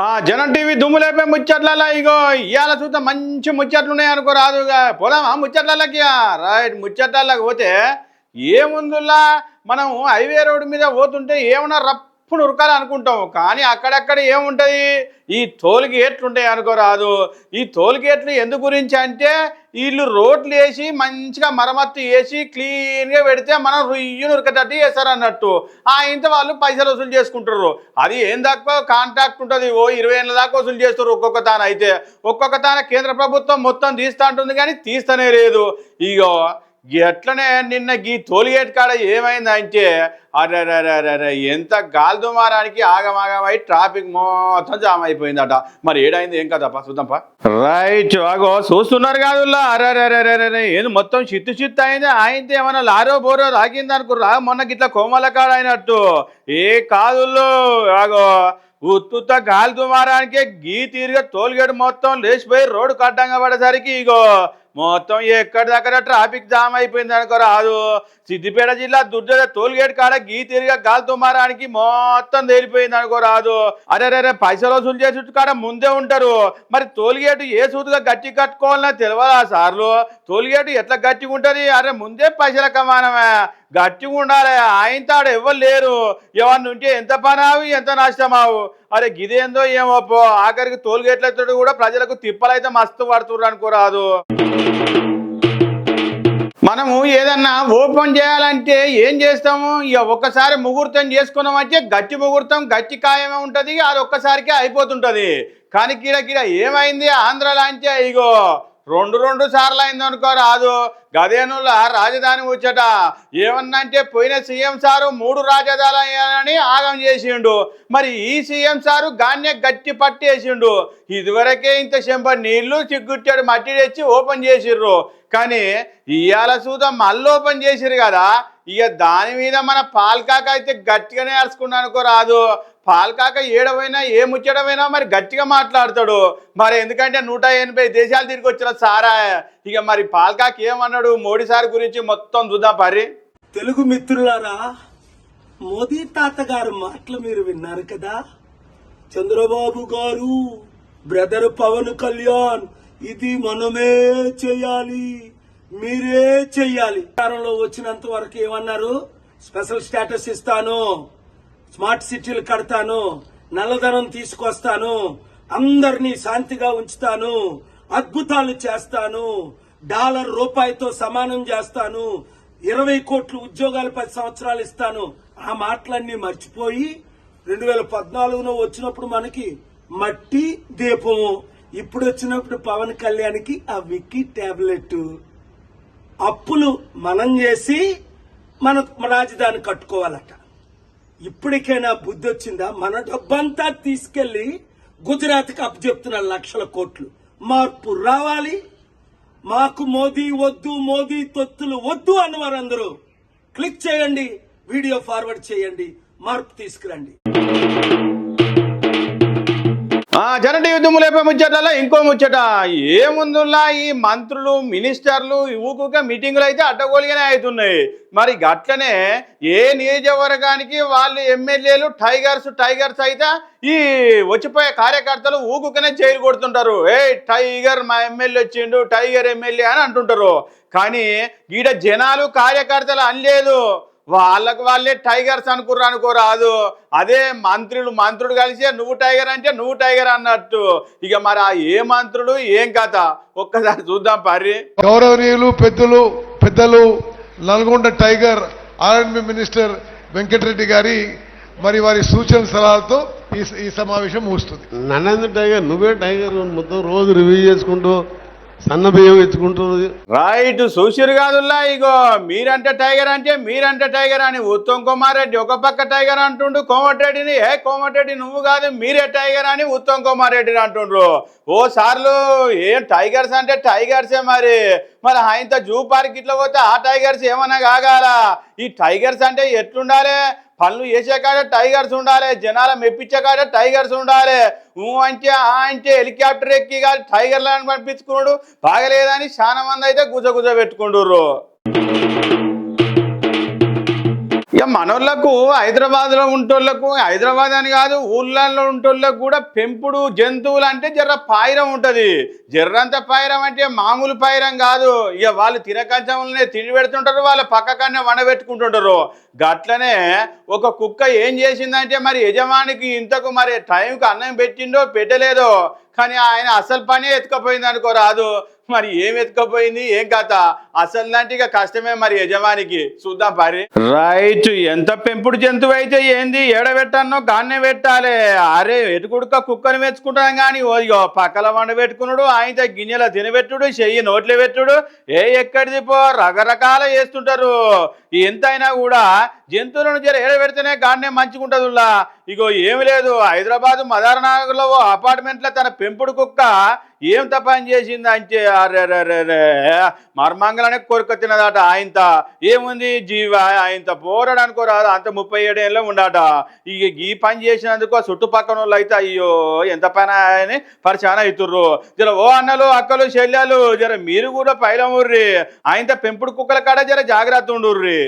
ఆ జనం టీవీ దుమ్ములేపే ముచ్చట్లలో ఇగో ఇవాళ చూద్దాం మంచి ముచ్చట్లు ఉన్నాయి అనుకో రాదుగా పోదామా ముచ్చట్లకి రైట్ ముచ్చట్లకి పోతే ఏముందులా మనం హైవే రోడ్డు మీద పోతుంటే ఏమన్నా రప్ప ఉరకాలి అనుకుంటాం కానీ అక్కడక్కడ ఏముంటుంది ఈ టోల్ గేట్లు ఉంటాయి అనుకో రాదు ఈ టోల్ గేట్లు ఎందు గురించి అంటే వీళ్ళు రోడ్లు వేసి మంచిగా మరమ్మత్తు వేసి క్లీన్గా పెడితే మనం రుయ్యను ఉరికేటట్టు చేస్తారు అన్నట్టు ఆ ఇంత వాళ్ళు పైసలు వసూలు చేసుకుంటారు అది ఏం తక్కువ కాంట్రాక్ట్ ఉంటుంది? ఓ ఇరవై ఏళ్ళ దాకా వసూలు చేస్తారు ఒక్కొక్క తాన అయితే. ఒక్కొక్క తాన కేంద్ర ప్రభుత్వం మొత్తం తీస్తా ఉంటుంది కానీ తీస్తనే లేదు. ఇగో ఎట్లనే నిన్న గీ తోలిగేట్ కాడ ఏమైందంటే అరే ఎంత గాలి దుమారానికి ఆగమాగమై ట్రాఫిక్ మొత్తం జామ్ అయిపోయిందట. మరి ఏడైంది? ఏం కదప్ప చూద్దాంపా. రైట్ అగో చూస్తున్నారు కాదు అరే ఏంది మొత్తం చిత్తు చిత్తు అయింది. ఆయనతో ఏమన్నా లారో బోరో రాకింది అనుకుర్రా మొన్న గిట్ల కోమల కాడ అయినట్టు. ఏ కాదుల్లో అగో ఉత్తుత గాలి దుమారానికి గీ తీరుగా తోలుగేడు మొత్తం లేచిపోయి రోడ్డు కట్టంగా పడేసరికి ఇగో మొత్తం ఎక్కడి దగ్గర ట్రాఫిక్ జామ్ అయిపోయింది అనుకో రాదు. సిద్దిపేట జిల్లా దుర్జ టోల్గేట్ కాడ గీ తిరిగా గాలి తుమారానికి మొత్తం తేలిపోయింది అనుకో రాదు. అరే రే పైసలు వసూలు చేసి కాడ ముందే ఉంటారు. మరి టోల్గేట్ ఏ సూతుగా గట్టి కట్టుకోవాలన్నా తెలియదా సార్లు? టోల్గేట్ ఎట్లా గట్టిగా ఉంటుంది? అరే ముందే పైసల కమానమే గట్టిగా ఉండాలి. ఆయన తాడు ఎవ్వరు లేరు. ఎవరిని ఉంటే ఎంత పనావు ఎంత నష్టమావు? అరే గిదేందో ఏమో పో. ఆఖరికి టోల్గేట్లతో కూడా ప్రజలకు తిప్పలైతే మస్తు పడుతుర్రు అనుకోరాదు మనము ఏదన్నా ఓపెన్ చేయాలంటే ఏం చేస్తాము? ఇక ఒక్కసారి ముహూర్తం చేసుకున్నామంటే గట్టి ముహూర్తం గట్టి ఖాయమే ఉంటుంది అది ఒక్కసారికే అయిపోతుంటుంది. కానీ కిడ కిడ ఏమైంది? ఆంధ్ర లాంటి ఇగో. రెండు రెండు సార్లు అయిందనుకో రాదు. గదేనుల రాజధాని వచ్చట. ఏమన్నంటే పోయిన సీఎం సారు మూడు రాజధాని ఆగం చేసిండు. మరి ఈ సీఎం సారు గాన్య గట్టి పట్టేసిండు. ఇదివరకే ఇంత చెంప నీళ్ళు చిగ్గుట్టాడు మట్టి తెచ్చి ఓపెన్ చేసిర్రు. కానీ ఇవాళ చూద్దాం మళ్ళీ ఓపెన్ చేసిర్రు కదా. ఇక దాని మీద మన పాల్కాక అయితే గట్టిగానే అరుచుకున్నానుకో రాదు. పాల్కాక ఏడవైనా ఏ ముచ్చటమైనా మరి గట్టిగా మాట్లాడతాడు. మరి ఎందుకంటే నూట ఎనభై దేశాలు తిరిగి వచ్చిన సారా. ఇక మరి పాల్కాక ఏమన్నాడు? మోడీ సార్ గురించి మొత్తం చూద్దాం పరి తెలుగు మిత్రులారా మోదీ తాతగారు మాటలు మీరు విన్నారు కదా? చంద్రబాబు గారు బ్రదర్ పవన్ కళ్యాణ్ ఇది మనమే చేయాలి మీరే చెయ్యాలి అధికారంలో వచ్చినంత వరకు ఏమన్నారు? స్పెషల్ స్టేటస్ ఇస్తాను. స్మార్ట్ సిటీలు కడతాను నల్లధనం తీసుకొస్తాను అందరినీ శాంతిగా ఉంచుతాను అద్భుతాలు చేస్తాను డాలర్ రూపాయితో సమానం చేస్తాను ఇరవై కోట్లు ఉద్యోగాలు పది సంవత్సరాలు ఇస్తాను. ఆ మాటలన్నీ మర్చిపోయి రెండు వేల పద్నాలుగులో వచ్చినప్పుడు మనకి మట్టి దీపము ఇప్పుడు వచ్చినప్పుడు పవన్ కళ్యాణ్కి ఆ విక్కీ టాబ్లెట్. అప్పులు మనం చేసి మన రాజధాని కట్టుకోవాలట. ఇప్పటికైనా బుద్ధి వచ్చిందా? మన డబ్బంతా తీసుకెళ్ళి గుజరాత్కి అప్పచెప్తున్న లక్షల కోట్లు. మార్పు రావాలి. మాకు మోదీ వద్దు మోదీ తొత్తులు వద్దు అన్నవారందరూ క్లిక్ చేయండి వీడియో ఫార్వర్డ్ చేయండి మార్పు తీసుకురండి. జన టీవీ దుమ్ములేపే ముచ్చటలో ఇంకో ముచ్చట. ఏముందులా ఈ మంత్రులు మినిస్టర్లు ఊకుక మీటింగులు అయితే అడ్డగోలుగానే అవుతున్నాయి. మరి గట్లనే ఏ నియోజకవర్గానికి వాళ్ళు ఎమ్మెల్యేలు టైగర్స్ టైగర్స్ అయితే ఈ వచ్చిపోయే కార్యకర్తలు ఊకుకనే జైలు కొడుతుంటారు. ఏ టైగర్ మా ఎమ్మెల్యే వచ్చిండు టైగర్ ఎమ్మెల్యే అని అంటుంటారు. కానీ ఈడ జనాలు కార్యకర్తలు అనలేదు. వాళ్ళకు వాళ్ళే టైగర్స్ అనుకుర్రు అనుకోరాదు అదే మంత్రులు మంత్రుడు కలిసి నువ్వు టైగర్ అంటే నువ్వు టైగర్ అన్నట్టు. ఇక మరి ఆ ఏ మంత్రులు ఏం కథ? ఒక్కసారి చూద్దాం పర్రి. గౌరవనీయులు పెద్దలు పెద్దలు Nalgonda tiger R and B minister Venkatareddy గారి మరి వారి సూచన సలహాలతో ఈ ఈ సమావేశం ముగుస్తుంది. నన్నందు టైగర్? నువ్వే టైగర్ మొత్తం రోజు రివ్యూ చేసుకుంటూ సన్న బియ్యం రైట్ చూసిరు కాదుల్లా ఇగో. మీరంటే టైగర్ అంటే మీరంటే టైగర్ అని ఉత్తమ్ కుమార్ రెడ్డి ఒక పక్క టైగర్ అంటుండు కోమటిరెడ్డిని ఏ కోమటిరెడ్డి నువ్వు కాదు మీరే టైగర్ అని ఉత్తమ్ కుమార్ రెడ్డిని అంటుండ్రు. ఓ సార్లు ఏం టైగర్స్ అంటే టైగర్సే మరి. మరి ఆయనతో జూ పార్క్ ఇట్లా పోతే ఆ టైగర్స్ ఏమన్నా కాగాల ఈ టైగర్స్ అంటే ఎట్లుండాలి? పనులు వేసే కాడ టైగర్స్ ఉండాలి జనాల మెప్పించే కాడ టైగర్స్ ఉండాలి. ఊ అంటే ఆ అంటే హెలికాప్టర్ ఎక్కి కాదు టైగర్లను పంపించుకున్నాడు. బాగలేదని చాలా మంది అయితే గుజ గుజ పెట్టుకుంటుర్రు. ఇక మనోళ్ళకు హైదరాబాద్లో ఉంటోళ్ళకు హైదరాబాద్ అని కాదు ఊళ్ళల్లో ఉంటోళ్ళకు కూడా పెంపుడు జంతువులు అంటే జర్ర పాయిరం ఉంటుంది. జర్రంత పాయిరం అంటే మామూలు పాయిరం కాదు. ఇక వాళ్ళు తినకంచంలోనే తిండి పెడుతుంటారు వాళ్ళ పక్కకన్నా వనబెట్టుకుంటుంటారు. గట్లనే ఒక కుక్క ఏం చేసిందంటే మరి యజమానికి ఇంతకు మరి టైంకి అన్నం పెట్టిండో పెట్టలేదో కానీ ఆయన అసలు పని ఎత్తుకపోయింది అనుకో రాదు. మరి ఏం ఎత్తుకపోయింది? ఏం కథ? అసలు లాంటి కష్టమే మరి యజమానికి. చూద్దాం పరి. రైట్ ఎంత పెంపుడు జంతువు అయితే ఏంది? ఏడబెట్టానో గాన్నే పెట్టాలి. అరే ఎటుకుడుక కుక్కను మెచ్చుకుంటాం కానీ ఓ ఇగో పక్కల వండ పెట్టుకున్నాడు ఆయన గిన్నెల తినబెట్టుడు చెయ్యి నోట్లో పెట్టుడు. ఏ ఎక్కడిది పో? రకరకాల చేస్తుంటారు. ఎంతైనా కూడా జంతువులను జర ఏడబెడితేనే గాన్నే మంచిగుంటదుల్లా ఇగో ఏమి లేదు హైదరాబాద్ మదారనగర్లో ఓ అపార్ట్మెంట్లో తన పెంపుడు కుక్క ఏం తపని చేసింది అంటే అరే మర్మంగళనే కొరక తినదట ఆయనత ఏముంది? జీవ ఆయనత పోరాడానికి రాదు అంత ముప్పై ఏడేళ్ళలో ఉండట. ఇక ఈ పని చేసినందుకు ఆ చుట్టుపక్కల వాళ్ళు అయితే అయ్యో ఎంత పని అని పరిచాన అవుతుర్రు జర ఓ అన్నలు అక్కలు చెల్లెలు జర మీరు కూడా పైలముర్రి. ఆయనత పెంపుడు కుక్కల కాడ జర జాగ్రత్త ఉండుర్రి.